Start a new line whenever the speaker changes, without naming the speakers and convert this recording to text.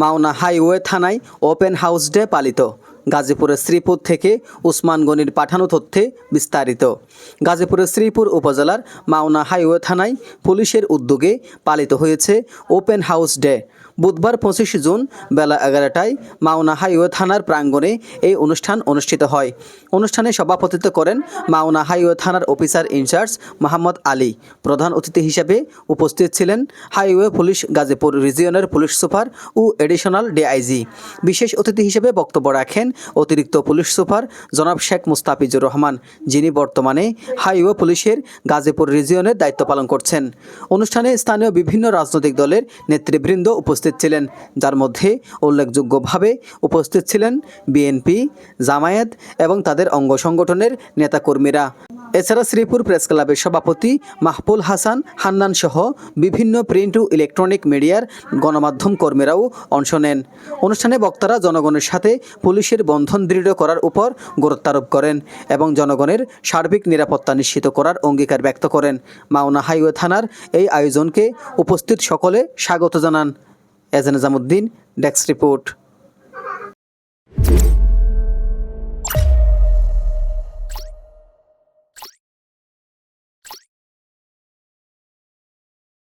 Mawna highway থানায় open house day পালিত। গাজীপুরের শ্রীপুর থেকে উসমান গনির পাঠানো তথ্যে বিস্তারিত। গাজীপুরের শ্রীপুর উপজেলার মাওনা হাইওয়ে থানায় পুলিশের উদ্যোগে পালিত হয়েছে ওপেন হাউস ডে। বুধবার পঁচিশ জুন বেলা এগারোটায় মাওনা হাইওয়ে থানার প্রাঙ্গণে এই অনুষ্ঠান অনুষ্ঠিত হয়। অনুষ্ঠানে সভাপতিত্ব করেন মাওনা হাইওয়ে থানার officer in charge Mohammad Ali. প্রধান অতিথি হিসেবে উপস্থিত ছিলেন হাইওয়ে পুলিশ, গাজীপুর রিজিয়নের পুলিশ সুপার ও এডিশনাল ডিআইজি। বিশেষ অতিথি হিসেবে বক্তব্য রাখেন অতিরিক্ত পুলিশ সুপার জনাব শেখ মুস্তাফিজুর রহমান, যিনি বর্তমানে হাইওয়ে পুলিশের গাজীপুর রিজিয়নের দায়িত্ব পালন করছেন। অনুষ্ঠানে স্থানীয় বিভিন্ন রাজনৈতিক দলের নেতৃবৃন্দ উপস্থিত ছিলেন, যার মধ্যে উল্লেখযোগ্যভাবে উপস্থিত ছিলেন বিএনপি, জামায়াত এবং তাদের অঙ্গ সংগঠনের নেতাকর্মীরা। এছাড়া শ্রীপুর প্রেস ক্লাবের সভাপতি মাহবুল হাসান, হান্নান সহ বিভিন্ন প্রিন্ট ও ইলেকট্রনিক মিডিয়ার গণমাধ্যম কর্মীরাও অংশ নেন। অনুষ্ঠানে বক্তারা জনগণের সাথে পুলিশের বন্ধন দৃঢ় করার উপর গুরুত্বারোপ করেন এবং জনগণের সার্বিক নিরাপত্তা নিশ্চিত করার অঙ্গীকার ব্যক্ত করেন। মাওনা হাইওয়ে থানার এই আয়োজনকে উপস্থিত সকলে স্বাগত জানান। এজেন নিজামুদ্দিন, ডেস্ক রিপোর্ট।